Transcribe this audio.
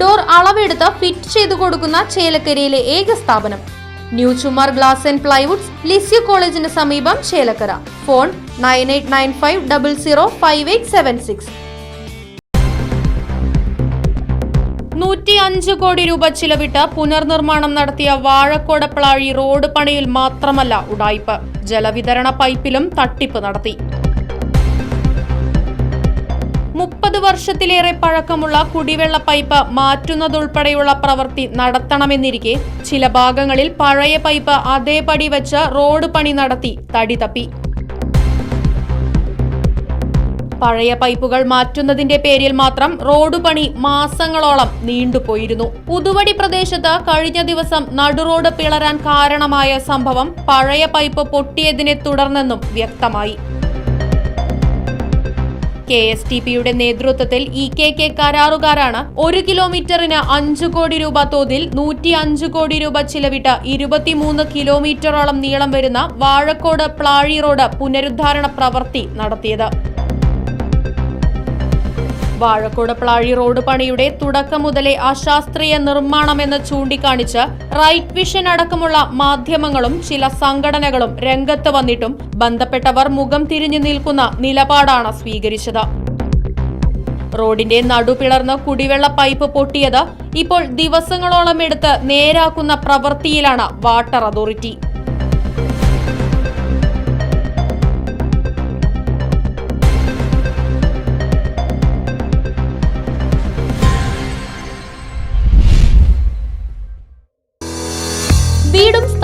Door അളവെടുത്ത് fit ചെയ്തു കൊടുക്കുന്ന ചേലക്കരയിലെ ഏക സ്ഥാപനം. New Chumar glass and plywoods Lisieux കോളേജിന് സമീപം Chelakkara. Phone nine eight nine five double zero five eight seven six. നൂറ്റി അഞ്ച് കോടി രൂപ ചിലവിട്ട് പുനർനിർമ്മാണം നടത്തിയ വാഴക്കോടപ്ലാഴി റോഡ് പണിയിൽ മാത്രമല്ല ഉടായ്പ ജലവിതരണ പൈപ്പിലും തട്ടിപ്പ് നടത്തി. വർഷത്തിലേറെ പഴക്കമുള്ള കുടിവെള്ള പൈപ്പ് മാറ്റുന്നതുൾപ്പെടെയുള്ള പ്രവൃത്തി നടത്തണമെന്നിരിക്കെ ചില ഭാഗങ്ങളിൽ പഴയ പൈപ്പ് അതേപടി വെച്ച് റോഡ് പണി നടത്തി തടി തപ്പി. പഴയ പൈപ്പുകൾ മാറ്റുന്നതിന്റെ പേരിൽ മാത്രം റോഡ് പണി മാസങ്ങളോളം നീണ്ടുപോയിരുന്നു. പുതുവടി പ്രദേശത്ത് കഴിഞ്ഞ ദിവസം നടുറോഡ് പിളരാൻ കാരണമായ സംഭവം പഴയ പൈപ്പ് പൊട്ടിയതിനെ തുടർന്നെന്നും വ്യക്തമായി. കെ എസ് ടി പിയുടെ നേതൃത്വത്തിൽ ഇ കെ കെ കരാറുകാരാണ് ഒരു കിലോമീറ്ററിന് അഞ്ചു കോടി രൂപ തോതിൽ നൂറ്റി അഞ്ച് കോടി രൂപ ചിലവിട്ട് ഇരുപത്തിമൂന്ന് കിലോമീറ്ററോളം നീളം വരുന്ന വാഴക്കോട് പ്ലാഴി റോഡ് പുനരുദ്ധാരണ പ്രവൃത്തി നടത്തിയത്. വാഴക്കോട് പ്ലാഴി റോഡ് പണിയുടെ തുടക്കം മുതലേ അശാസ്ത്രീയ നിർമ്മാണമെന്ന് ചൂണ്ടിക്കാണിച്ച് റൈറ്റ് വിഷൻ അടക്കമുള്ള മാധ്യമങ്ങളും ചില സംഘടനകളും രംഗത്ത് വന്നിട്ടും ബന്ധപ്പെട്ടവർ മുഖം തിരിഞ്ഞു നിൽക്കുന്ന നിലപാടാണ് സ്വീകരിച്ചത്. റോഡിന്റെ നടുപിളർന്ന് കുടിവെള്ള പൈപ്പ് പൊട്ടിയത് ഇപ്പോൾ ദിവസങ്ങളോളം എടുത്ത് നേരാക്കുന്ന പ്രവൃത്തിയിലാണ് വാട്ടർ അതോറിറ്റി.